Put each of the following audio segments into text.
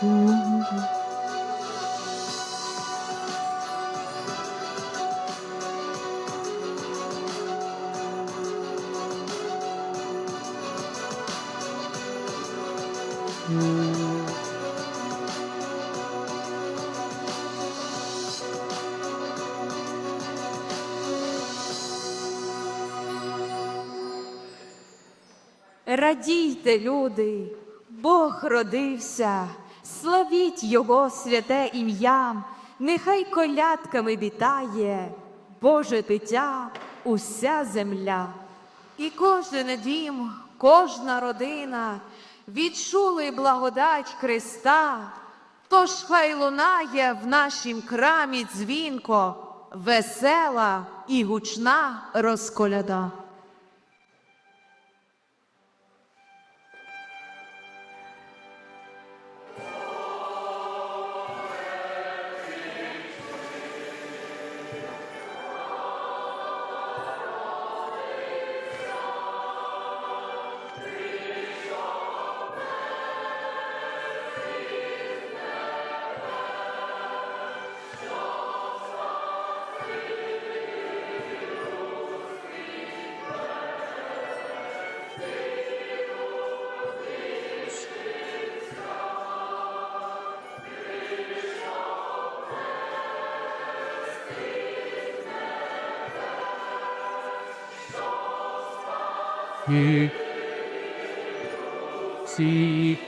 Радійте, люди, Бог родився, славіть Його святе ім'я, нехай колядками вітає, Боже дитя, уся земля. І кожен дім, кожна родина відчули благодать Христа, тож хай лунає в нашім крамі дзвінко, весела і гучна розколяда. you see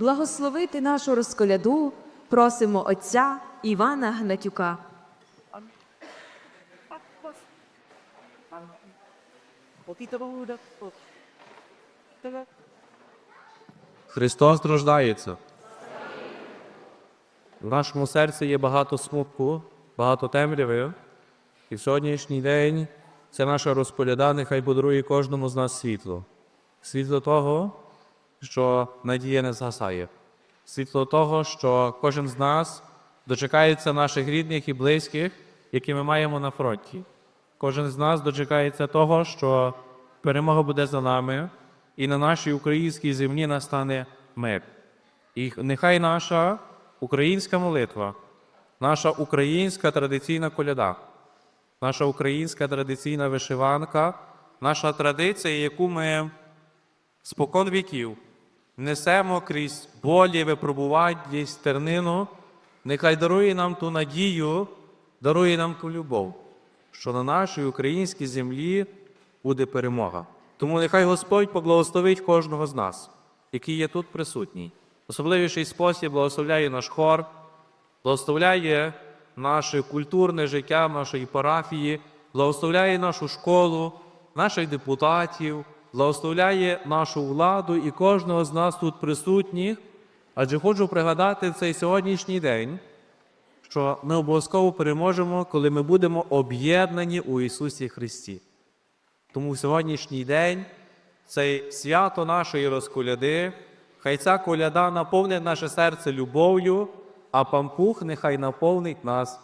Благословити нашу розколяду просимо отця Івана Гнатюка. Христос рождається. В нашому серці є багато смутку, багато темряви. І в сьогоднішній день це наша розполяда, нехай подарує кожному з нас світло. Світло того, що надія не згасає. Світло того, що кожен з нас дочекається наших рідних і близьких, які ми маємо на фронті. Кожен з нас дочекається того, що перемога буде за нами, і на нашій українській землі настане мир. І нехай наша українська молитва, наша українська традиційна коляда, наша українська традиційна вишиванка, наша традиція, яку ми спокон віків несемо крізь болі, випробування, стернину, нехай дарує нам ту надію, дарує нам ту любов, що на нашій українській землі буде перемога. Тому нехай Господь поблагословить кожного з нас, який є тут присутній. Особливіший спосіб благословляє наш хор, благословляє наше культурне життя нашої парафії, благословляє нашу школу, наших депутатів, благословляє нашу владу і кожного з нас тут присутніх. Адже хочу пригадати в цей сьогоднішній день, що ми обов'язково переможемо, коли ми будемо об'єднані у Ісусі Христі. Тому в сьогоднішній день це свято нашої розколяди, хай ця коляда наповнить наше серце любов'ю, а пампух нехай наповнить нас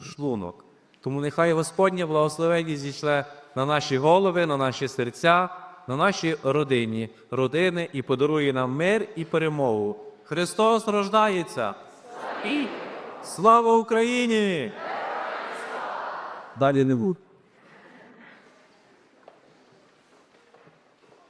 шлунок. Тому нехай Господнє благословення зійшле на наші голови, на наші серця, на нашій родині, родини і подарує нам мир і перемогу. Христос рождається! Слава Україні! Далі не буду.